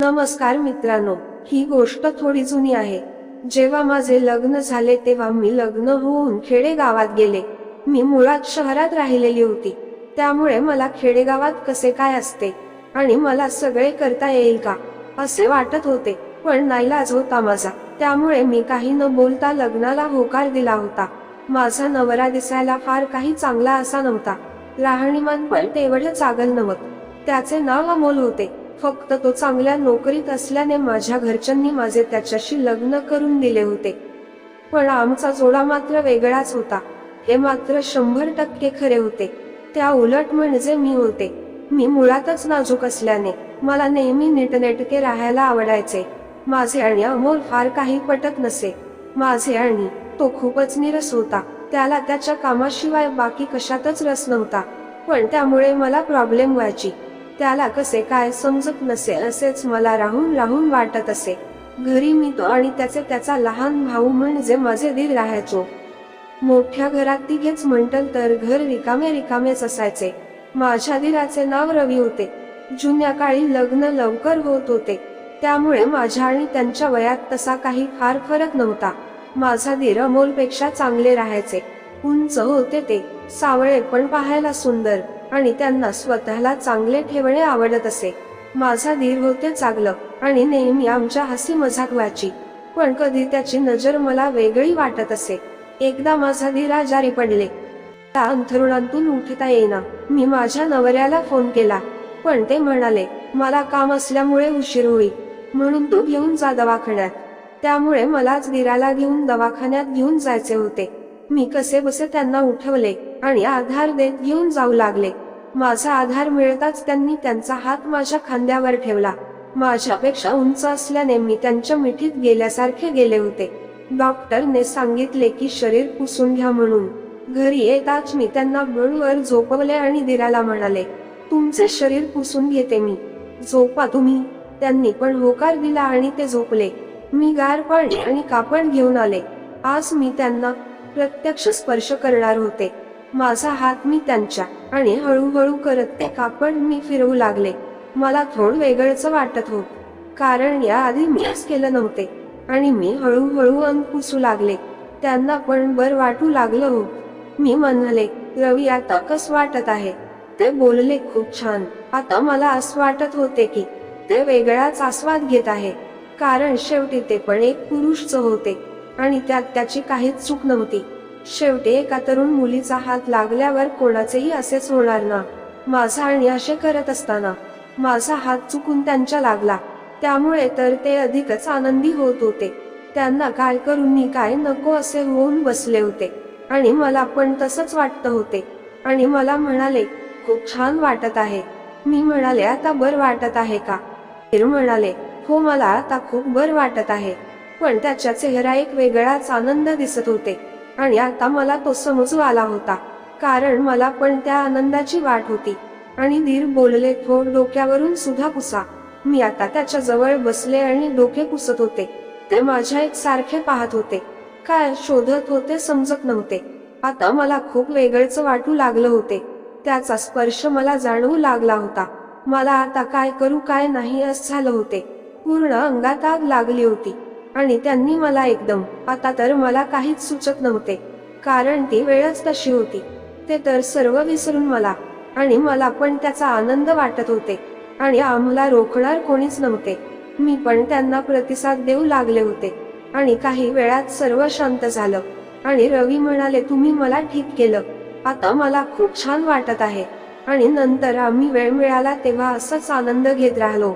नमस्कार मित्रांनो ही गोष्ट थोडी जुनी आहे. जेव्हा माझे लग्न झाले तेव्हा मी लग्न होऊन खेडेगावात गेले. मी मुळात शहरात राहिलेली होती. त्यामुळे मला खेडेगावात कसे काय असते? आणि मला सगळे करता येईल का? असे वाटत होते पण नाईलाज होता माझा त्यामुळे मी काही न बोलता लग्नाला होकार दिला होता. माझा नवरा दिसायला फार काही चांगला असा नव्हता. राहणीमान पण तेवढं चागल नव्हतं त्याचे नाव अमोल होते. फक्त तो चांगल्या नोकरीत असल्याने माझ्या घरच्यांनी माझे त्याच्याशी लग्न करून दिले होते. पण आमचा जोडा मात्र वेगळाच होता. हे मात्र शंभर टक्के खरे होते. त्या उलट म्हणजे मी होते. मी मुळातच नाजूक असल्याने मला नेहमी नीटनेटके राहायला आवडायचे. माझे आणि अमोल फार काही पटत नसे. माझे आणि तो खूपच निरस होता. त्याला त्याच्या कामाशिवाय बाकी कशातच रस नव्हता. पण त्यामुळे मला प्रॉब्लेम व्हायची. त्याला कसे काय समजत नसे असेच मला राहून राहून वाटत असे. घरी मी तो आणि त्याचे त्याचा लहान भाऊ म्हणजे माझे दीर राहायचो. मोठ्या घरात तिघेच म्हणटल तर घर रिकामे रिकामेच असायचे. माझ्या दिराचे नाव रवी होते. जुन्या काळी लग्न लवकर होत होते. त्यामुळे माझ्या आणि त्यांच्या वयात तसा काही फार फरक नव्हता. माझा दीर अमोलपेक्षा चांगले राहायचे. उंच होते ते. सावळे पण पाहायला सुंदर. आणि त्यांना स्वतःला चांगले ठेवणे आवडत असे. माझा दीर होते चांगलं आणि नेहमी आमच्या हसी मजाक व्हायची. पण कधी त्याची नजर मला वेगळी वाटत असे. एकदा माझा धीर आजारी पडले. त्या अंथरुणातून उठता येईना. मी माझ्या नवऱ्याला फोन केला. पण ते म्हणाले मला काम असल्यामुळे उशीर होईल. म्हणून तू घेऊन जा दवाखान्यात. त्यामुळे मलाच दिराला घेऊन दवाखान्यात घेऊन जायचे होते. मी कसे बसे त्यांना उठवले. आणि आधार देत घेऊन जाऊ लागले. माझा आधार मिळताच त्यांनी त्यांचा हात माझ्या खांद्यावर ठेवला. माझ्यापेक्षा उंच असल्याने मी त्यांच्या मिठीत गेल्यासारखे गेले होते. डॉक्टरने सांगितले की शरीर पुसून घ्या म्हणून. घरी येताच मी त्यांना बळूवर झोपवले आणि दिराला म्हणाले तुमचे शरीर पुसून घेते मी. झोपा तुम्ही. त्यांनी पण होकार दिला आणि ते झोपले. मी गार पाणी आणि कापड घेऊन आले. आज मी त्यांना प्रत्यक्ष स्पर्श करणार होते. माझा हात मी त्यांच्या आणि हळूहळू करत ते कापड मी फिरवू लागले. मला थोड वेगळंच वाटत होत कारण याआधी मीच केलं नव्हते आणि मी हळूहळू अंग पुसू लागले. त्यांना पण बर वाटू लागलं हो. मी म्हणाले रवी आता कस वाटत आहे? ते बोलले खूप छान. आता मला असं वाटत होते की ते वेगळाच आस्वाद घेत आहे. कारण शेवटी ते पण एक पुरुषच होते आणि त्यात त्याची काहीच चूक नव्हती. शेवटी एका तरुण मुलीचा हात लागल्यावर कोणाचेही असेच होणार ना. माझा आणि असे करत असताना माझा हात चुकून त्यांच्या लागला. त्यामुळे तर ते अधिकच आनंदी होत होते. त्यांना काय करून मी काय नको असे होऊन बसले होते. आणि मला पण तसंच वाटत होते. आणि मला म्हणाले खूप छान वाटत आहे. मी म्हणाले आता बर वाटत आहे का? म्हणाले हो मला आता खूप बर वाटत आहे. पण त्याच्या चेहरा एक वेगळाच आनंद दिसत होते. आणि आता मला तो समजू आला होता. कारण मला पण त्या आनंदाची वाट होती. आणि धीर बोलले थोड डोक्यावरून सुद्धा पुसा. मी आता त्याच्याजवळ बसले आणि डोके पुसत होते. ते माझ्या एक सारखे पाहत होते. काय शोधत होते समजत नव्हते. आता मला खूप वेगळच वाटू लागलं होते. त्याचा स्पर्श मला जाणवू लागला होता. मला आता काय करू काय नाही असं झालं होते. पूर्ण अंगात आग लागली होती. आणि त्यांनी मला एकदम आता तर मला काहीच सुचत नव्हते. कारण ती वेळच तशी होती. ते तर सर्व विसरून मला आणि मला पण त्याचा आनंद वाटत होते. आणि आम्हाला रोखणार कोणीच नव्हते. मी पण त्यांना प्रतिसाद देऊ लागले होते. आणि काही वेळात सर्व शांत झालं. आणि रवी म्हणाले तुम्ही मला ठीक केलं. आता मला खूप छान वाटत आहे. आणि नंतर आम्ही वेळ मिळाला तेव्हा असंच आनंद घेत राहिलो.